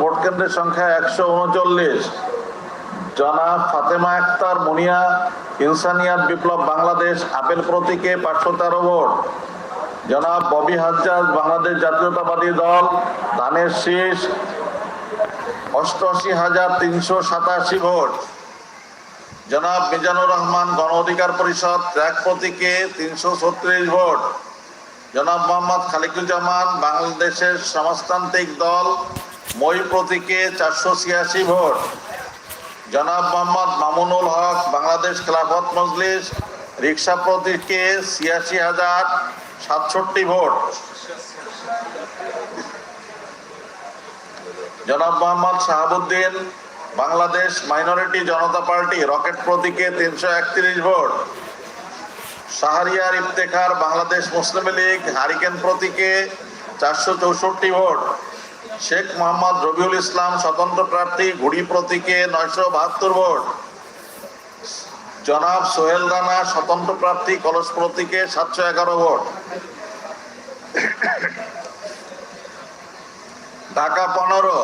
Vote কেন্দ্রের সংখ্যা একশো উনচল্লিশ। জনাব ফাতেমা আক্তার মুনিয়া, ইনসানিয়াত বিপ্লব বাংলাদেশ, আপেল প্রতীকে পাঁচশো তেরো ভোট। জনাব ববি হাজ্জাজ, বাংলাদেশ জাতীয়তাবাদী দল, ধানের শীষ অষ্টআশি হাজার তিনশো সাতাশি ভোট। জনাব মিজানুর রহমান, গণ অধিকার পরিষদ, ট্র্যাক প্রতীকে তিনশো ছত্রিশ ভোট। জনাব মোহাম্মদ খালিকুজ্জামান, বাংলাদেশের সমাজতান্ত্রিক দল মই প্রতীকে চারশো ছিয়াশি ভোট। জনাব মোহাম্মদ মামুনুল হক, বাংলাদেশ খেলাফত মজলিস রিক্সা প্রতীকে ছিয়াশি হাজার সাতষট্টি ভোট। জনাব Mohammad Shahabuddin, Bangladesh minority Janata party, rocket প্রতীকে তিনশো একত্রিশ ভোট। শাহরিয়ার ইফতেখার, বাংলাদেশ মুসলিম লীগ, হারিকেন প্রতীকে চারশো চৌষট্টি ভোট। শেখ মোহাম্মদ রবিউল ইসলাম স্বতন্ত্র প্রার্থী ঘুড়ি প্রতীকে নয়শো বাহাত্তর ভোট। জনাব সোহেল রানা স্বতন্ত্র প্রার্থী কলস প্রতীকে সাতশো এগারো ভোট। ঢাকা পনেরো।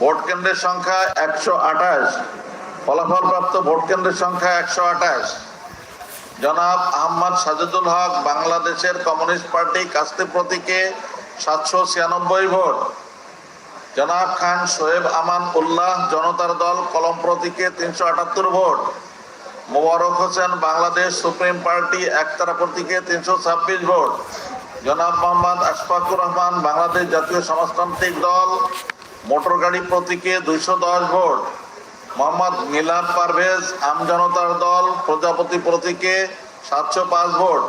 ভোট কেন্দ্রের সংখ্যা একশো আঠাশ। ফলাফল প্রাপ্ত ভোট কেন্দ্রের সংখ্যা একশো আঠাশ। জনাব আহমদ সাজেদুল হক বাংলাদেশের কমিউনিস্ট পার্টি কাস্তে প্রতীকে সাতশো ছিয়ানব্বই ভোট। জনাব খান শোয়েব আমান উল্লাহ জনতার দল কলম প্রতীকে তিনশো আটাত্তর ভোট। মোবারক হোসেন বাংলাদেশ সুপ্রিম পার্টি একতারা প্রতীকে তিনশো ছাব্বিশ ভোট। জনাব মোহাম্মদ আশফাকুর রহমান বাংলাদেশ জাতীয় সমাজতান্ত্রিক দল মোটর গাড়ি প্রতীকে দুইশো দশ ভোট। মোহাম্মদ মিলাদ পারভেজ আমজনতার দল প্রজাপতি প্রতীকে সাতশো পাঁচ ভোট।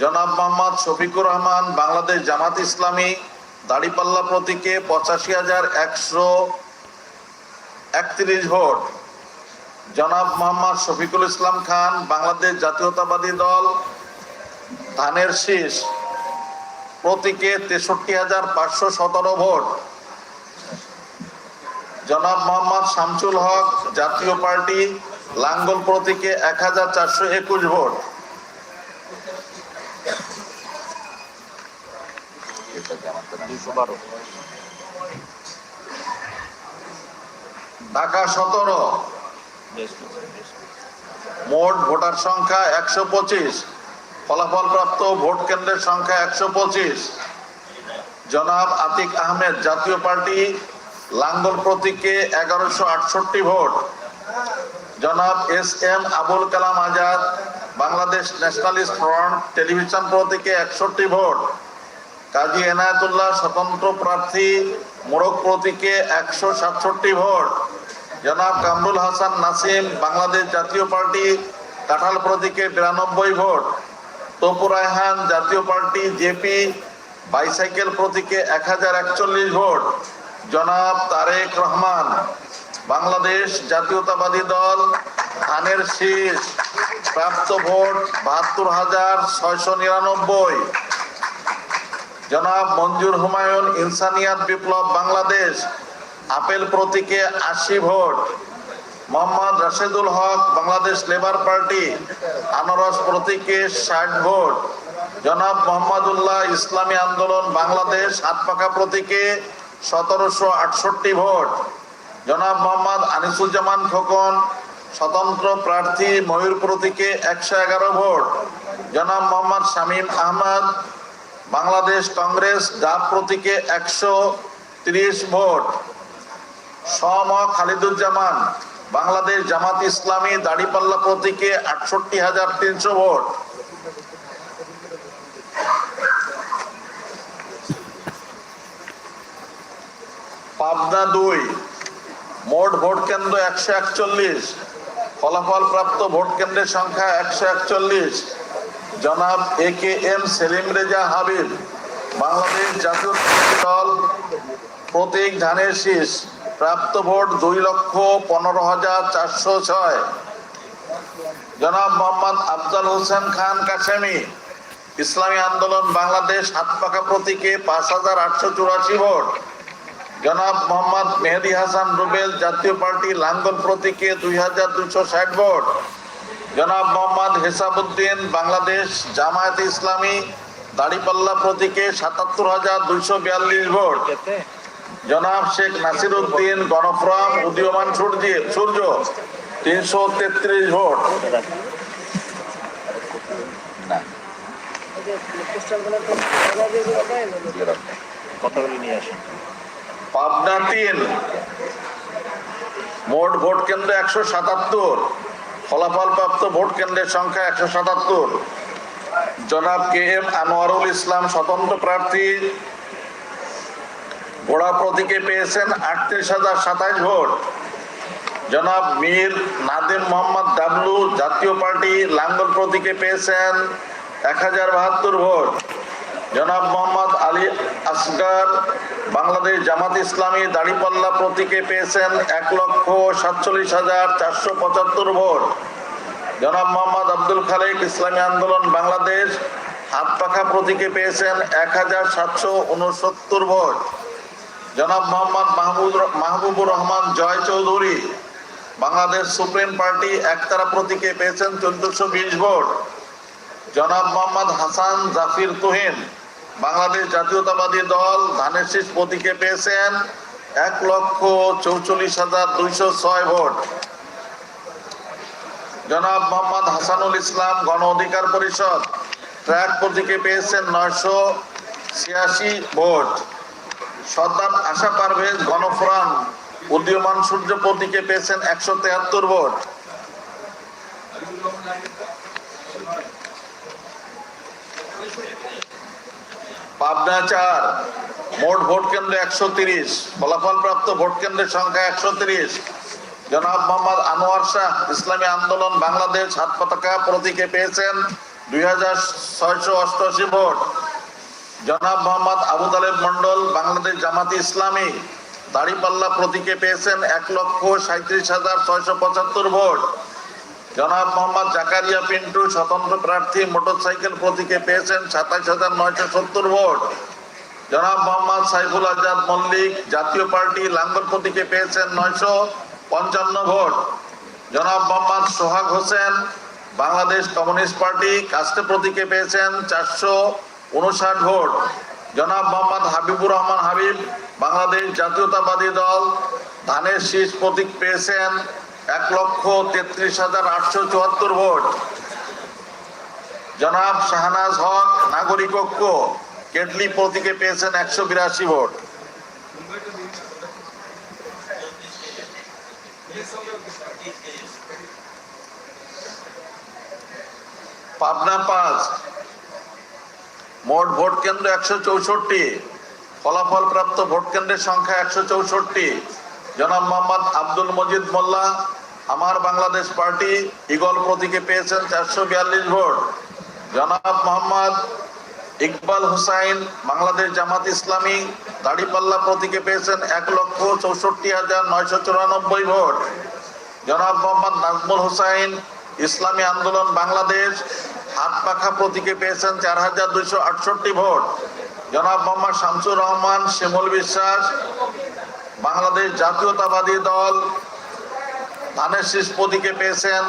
জনাব মোহাম্মদ শফিকুর রহমান, বাংলাদেশ জামাত ইসলামী, দাড়িপাল্লা প্রতীকে পঁচাশি হাজার একশো একত্রিশ ভোট। জনাব মোহাম্মদ শফিকুল ইসলাম খান, বাংলাদেশ জাতীয়তাবাদী দল, ধানের শীষ প্রতীকে তেষট্টি হাজার পাঁচশো সতেরো ভোট। জনাব মোহাম্মদ শামসুল হক, জাতীয় পার্টি, লাঙ্গল প্রতীকে এক হাজার চারশো একুশ ভোট। ঢাকা সতেরো। মোট ভোটার সংখ্যা একশো পঁচিশ। ফলাফল প্রাপ্ত ভোট কেন্দ্রের সংখ্যা একশো পঁচিশ। জনাব আতিক আহমেদ জাতীয় পার্টি লাঙ্গল প্রতীকে এগারোশো আটষট্টি ভোট। জনাব S M Abul Kalam Azad Bangladesh nationalist front television প্রতীকে একষট্টি ভোট। কাজী এনায়েতুল্লাহ স্বতন্ত্র প্রার্থী, মোড়ক প্রতীকে একশো সাতষট্টি ভোট। জনাব কামরুল হাসান নাসিম, বাংলাদেশ জাতীয় পার্টি, কাঁঠাল প্রতীকে বিরানব্বই ভোট। তপু রায়হান, জাতীয় পার্টি, জেপি, বাইসাইকেল প্রতীকে এক হাজার একচল্লিশ ভোট। জনাব তারেক রহমান, বাংলাদেশ জাতীয়তাবাদী দল ধানের শীষ। প্রাপ্ত ভোট বাহাত্তর হাজার ছয়শো নিরানব্বই। জনাব মঞ্জুর হুমায়ুন ইনসানিয়াত বিপ্লব বাংলাদেশ, আপেল প্রতীকে আশি ভোট। মোহাম্মদ রাশেদুল হক, বাংলাদেশ লেবার পার্টি, আনারস প্রতীকে ষাট ভোট। জনাব মোহাম্মদুল্লাহ ইসলামী আন্দোলন বাংলাদেশ হাতপাকা প্রতীকে সতেরোশো আটষট্টি ভোট। জনাব মোহাম্মদ আনিসুজ্জামান খোকন, স্বতন্ত্র প্রার্থী ময়ূর প্রতীকে একশো এগারো ভোট। জনাব মোহাম্মদ শামীম আহমদ বাংলাদেশ কংগ্রেস ডাব প্রতীকে একশো তিরিশ ভোট। সম খালিদুজ্জামান, বাংলাদেশ জামাত ইসলামী দাড়িপাল্লা প্রতীকে আটষট্টি হাজার তিনশো ভোট। পাবনা দুই, মোট ভোট কেন্দ্র একশো একচল্লিশ। ফলাফল প্রাপ্ত ভোট কেন্দ্রের সংখ্যা একশো একচল্লিশ। জনাব A K M Selim Reza Habib, Bangladesh Jatiyo Dal, প্রতীক ধানের শীষ, প্রাপ্ত ভোট দুই লক্ষ পনেরো হাজার চারশো ছয়। জনাব মোহাম্মদ আফজাল হোসেন খান কাশেমি, ইসলামী আন্দোলন বাংলাদেশ হাতপাকা প্রতীকে পাঁচ হাজার আটশো চুরাশি ভোট। জনাব মোহাম্মদ মেহেদি হাসান রুবেল জাতীয় পার্টি লাঙ্গল প্রতীকে দুই হাজার দুশো ষাট ভোট। জনাব মোহাম্মদ হেসাবুদ্দিন, বাংলাদেশ জামায়াতে ইসলামী দাড়িপাল্লা প্রতীকে সাতাত্তর হাজার দুইশো বিয়াল্লিশ ভোট। জনাব শেখ নাসির উদ্দিন গণফ্রাম উদীয়মান সূর্য সূর্য, তিনশো তেত্রিশ ভোট। পাবনা তিন, মোট ভোট কেন্দ্র একশো সাতাত্তর। ফলাফল প্রাপ্ত ভোট কেন্দ্রের সংখ্যা একশো সাতাত্তর। জনাব কে এম আনোয়ারুল ইসলাম স্বতন্ত্র প্রার্থী। ঘোড়া প্রতীকে পেয়েছেন আটত্রিশ হাজার সাতাশ ভোট। জনাব মীর নাদিম মোহাম্মদ ডাবলু জাতীয় পার্টি লাঙ্গল প্রতীকে পেয়েছেন এক হাজার বাহাত্তর ভোট। জনাব মোহাম্মদ আলী আসগার বাংলাদেশ জামাত ইসলামী দাড়িপাল্লা প্রতীকে পেয়েছেন এক লক্ষ সাতচল্লিশ হাজার চারশো পঁচাত্তর ভোট। জনাব মোহাম্মদ আব্দুল খালেক, ইসলামী আন্দোলন বাংলাদেশ, হাত পাখা প্রতীকে পেয়েছেন এক হাজার সাতশো উনসত্তর ভোট। জনাব মোহাম্মদ মাহমুদ মাহবুবুর রহমান জয় চৌধুরী, বাংলাদেশ সুপ্রিম পার্টি একতারা প্রতীকে পেয়েছেন চোদ্দশো বিশ ভোট। জনাব মোহাম্মদ হাসান জাফির তুহিন, বাংলাদেশ জাতীয়তাবাদী দল ধানের শীষ প্রতীকে পেয়েছেন এক লক্ষ চৌচল্লিশ হাজার দুইশো ছয় ভোট। জনাব মোহাম্মদ হাসানুল ইসলাম গণ অধিকার পরিষদ ট্র্যাক প্রতীকে পেয়েছেন নয়শো ছিয়াশি ভোট। সর্দার আশা পারভেজ গণফোরাম উদীয়মান সূর্য প্রতীকে পেয়েছেন একশো তেহাত্তর ভোট। পাবনা চার, মোট ভোট কেন্দ্র একশো তিরিশ ফলাফল প্রাপ্ত ভোট কেন্দ্রের সংখ্যা একশো তিরিশ। জনাব মোহাম্মদ আনোয়ার শাহ, ইসলামী আন্দোলন বাংলাদেশ হাত পতাকা প্রতীকে পেয়েছেন দুই হাজার ছয়শো অষ্টআশি ভোট। জনাব মোহাম্মদ আবু তালেব মন্ডল বাংলাদেশ জামাতি ইসলামী, দাড়িপাল্লা প্রতীকে পেয়েছেন এক লক্ষ সাঁত্রিশ হাজার ছয়শো পঁচাত্তর ভোট। জনাব মোহাম্মদ জাকারিয়া পিন্টু, স্বতন্ত্র প্রার্থী, মোটরসাইকেল প্রতীকে পেয়েছেন সাতাশ হাজার নয়শো সত্তর ভোট। জনাব মোহাম্মদ সাইফুল আজাদ মল্লিক, জাতীয় পার্টি, লাঙ্গল প্রতীকে পেয়েছেন নয়শো পঞ্চান্ন ভোট। জনাব মোহাম্মদ সোহাগ হোসেন, বাংলাদেশ কমিউনিস্ট পার্টি, কাস্তে প্রতীকে পেয়েছেন চারশো উনষাট ভোট। জনাব মোহাম্মদ হাবিবুর রহমান হাবিব, বাংলাদেশ জাতীয়তাবাদী দল, ধানের শীষ প্রতীক পেয়েছেন এক লক্ষ তেত্রিশ হাজার আটশো চুয়াত্তর ভোট। জনাব শাহনাজ হক, নাগরিক ঐক্য, কেটলি প্রতীকে পেয়েছেন একশো বিরাশি ভোট। পাবনা পাঁচ, মোট ভোট কেন্দ্র একশো চৌষট্টি ফলাফল প্রাপ্ত ভোট কেন্দ্রের সংখ্যা একশো চৌষট্টি। জনাব মোহাম্মদ আব্দুল মজিদ মোল্লা আমার বাংলাদেশ পার্টি ইগল প্রতীকে পেয়েছেন চারশো বিয়াল্লিশ ভোট। জনাব মোহাম্মদ ইকবাল হুসাইন, বাংলাদেশ জামাত ইসলামী, দাড়িপাল্লা প্রতীকে পেয়েছেন এক লক্ষ চৌষট্টি হাজার নয়শো চুরানব্বই ভোট। জনাব মোহাম্মদ নাজমুল হুসাইন, ইসলামী আন্দোলন বাংলাদেশ হাত পাখা প্রতীকে পেয়েছেন চার হাজার দুইশো আটষট্টি ভোট। জনাব মোহাম্মদ শামসুর রহমান শিমুল বিশ্বাস, বাংলাদেশ জাতীয়তাবাদী দল ধানের শীষ প্রতীকে পেয়েছেন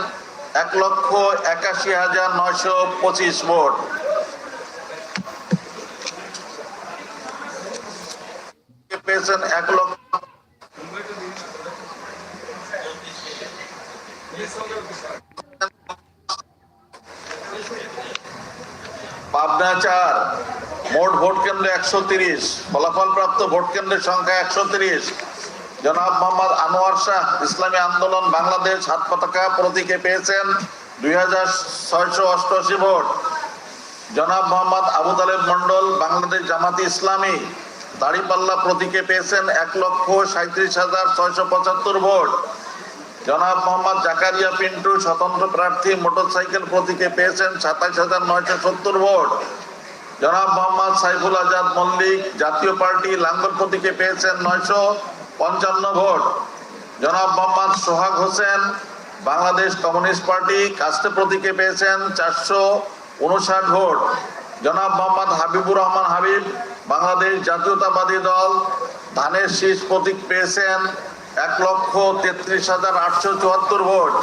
এক লক্ষ একাশি হাজার নয়শো পঁচিশ ভোট। পেয়েছেন এক পাবনা চার, মোট ভোট কেন্দ্র একশো তিরিশ ফলাফল প্রাপ্ত ভোট কেন্দ্রের সংখ্যা একশো তিরিশ। জনাব মোহাম্মদ আনোয়ার শাহ, ইসলামী আন্দোলন বাংলাদেশ হাত পতাকা প্রতীকে পেয়েছেন দুই হাজার ছয়শো অষ্টআশি ভোট। জনাব মোহাম্মদ আবু তালেব মন্ডল বাংলাদেশ জামাতি ইসলামী, দাড়িপাল্লা প্রতীকে পেয়েছেন এক লক্ষ সাঁত্রিশ হাজার ছয়শো পঁচাত্তর ভোট। জনাব মোহাম্মদ জাকারিয়া পিন্টু, স্বতন্ত্র প্রার্থী, মোটরসাইকেল প্রতীকে পেয়েছেন সাতাশ হাজার নয়শো সত্তর ভোট। জনাব মোহাম্মদ সাইফুল আজাদ মল্লিক, জাতীয় পার্টি, লাঙ্গল প্রতীকে পেয়েছেন নয়শো পঞ্চান্ন ভোট। জনাব মোহাম্মদ সোহাগ হোসেন, বাংলাদেশ কমিউনিস্ট পার্টি কাস্তে প্রতীকে পেয়েছেন চারশো উনষাট ভোট। জনাব মোহাম্মদ হাবিবুর রহমান হাবিব, বাংলাদেশ জাতীয়তাবাদী দল, ধানের শীষ প্রতীক পেয়েছেন এক লক্ষ তেত্রিশ হাজার আটশো চুয়াত্তর ভোট।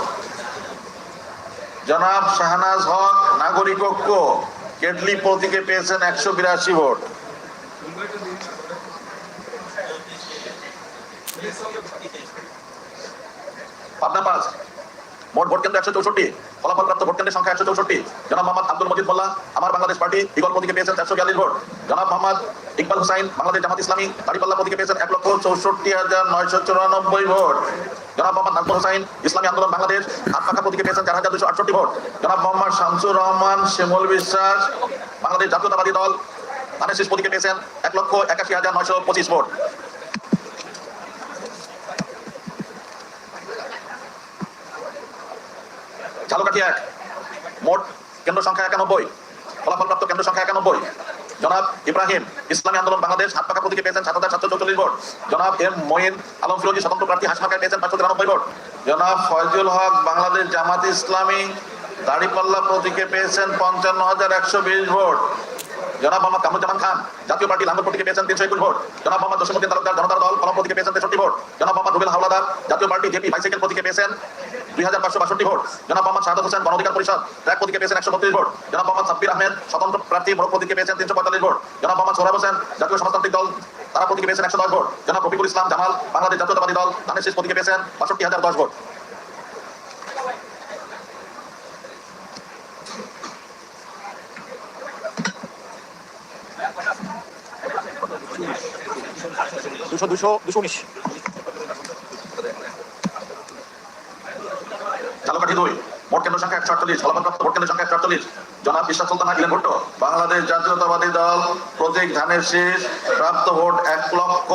জনাব শাহনাজ হক, নাগরিক ঐক্য, কেটলি প্রতীকে পেয়েছেন একশো বিরাশি ভোট। পাবনা পাঁচ। মোট ভোট কেন্দ্র একশো চৌষট্টি ফলাফল প্রাপ্ত ভোট কেন্দ্রের সংখ্যা একশো চৌষট্টি। জনাব মোহাম্মদ আব্দুল মজিদ মোল্লা, আমার বাংলাদেশ পার্টি ইগল প্রতীকে পেয়েছেন চারশো বিয়াল্লিশ ভোট। জনাব মোহাম্মদ ইকবাল হুসাইন, বাংলাদেশ জামাত ইসলামী দাঁড়িপাল্লা প্রতীকে পেয়েছেন এক লক্ষ চৌষট্টি হাজার নয়শো চুরানব্বই ভোট। জনাব মোহাম্মদ নাজমুল হুসাইন, ইসলামী আন্দোলন বাংলাদেশ হাত পাখা প্রতীকে পেয়েছেন চার হাজার দুশো আটষট্টি ভোট। জনাব মোহাম্মদ শামসুর রহমান, শিমুল বিশ্বাস, বাংলাদেশ জাতীয়তাবাদী দল, ধানের শীষ পেয়েছেন এক লক্ষ একাশি হাজার নয়শো পঁচিশ ভোট। ঝালকাঠি এক। মোট কেন্দ্র সংখ্যা একানব্বই। ফলাফলপ্রাপ্ত কেন্দ্র সংখ্যা একানব্বই। জনাব ইব্রাহিম, ইসলামী আন্দোলন, বাংলাদেশ, হাত পাকা প্রতীকে পেয়েছেন সাত হাজার সাতশো চৌচল্লিশ ভোট। জনাব এম মঈন আলম ফিরোজি, স্বতন্ত্র প্রার্থী হাসমাকায় পেয়েছেন পাঁচশো তিরানব্বই ভোট। জনাব ফয়জুল হক, বাংলাদেশ জামাত ইসলামী, দাড়িপাল্লা প্রতীকে পেয়েছেন পঞ্চান্ন হাজার একশো বিশ ভোট। জনাব মোহাম্মদ কামরুজ্জামান খান, জাতীয় পার্টি লাঙ্গল প্রতীকে পেয়েছেন তিনশো একুশ ভোট। জনাব মোহাম্মদ জসিমুদ্দিন তালুকদার, জনতার দল কলম পেয়েছেন তেষট্টি ভোট। জনাব মোহাম্মদ রুবেল হাওলাদার, জাতীয় পার্টি জেপি বাইসাইকেল প্রতীকে পেয়েছেন দুই হাজার পাঁচশো বাষট্টি ভোট। জনাব মোহাম্মদ শাহাদ হোসেন গণ অধিকার পরিষদ ট্র্যাক প্রতীকে পেয়েছেন একশো বত্রিশ ভোট। জনাব মোহাম্মদ সাব্বির আহমেদ স্বতন্ত্র প্রার্থী ভোট প্রতীকে পেয়েছেন তিনশো পঁয়তাল্লিশ ভোট। জনাব মোহাম্মদ সোহরাব হোসেন জাতীয় সমাজতান্ত্রিক দল তারা প্রতীকে পেয়েছেন একশো দশ ভোট। জনাব রফিকুল ইসলাম জামাল, বাংলাদেশ জাতীয়তাবাদী দল ধানের শীষ প্রতীকে পেয়েছেন বাষট্টি হাজার দশ ভোট। দুশো দুশো দুশো উনিশ। চালকাঠি দুই ভোট কেন্দ্র সংখ্যা একশো আটচল্লিশ ফলাফলপ্রাপ্ত ভোট কেন্দ্র সংখ্যা একশো আটচল্লিশ। জনাব বিশ্বাস সুলতান ভুট্টো বাংলাদেশ জাতীয়তাবাদী দল প্রতীক ধানের শেষ প্রাপ্ত ভোট এক লক্ষ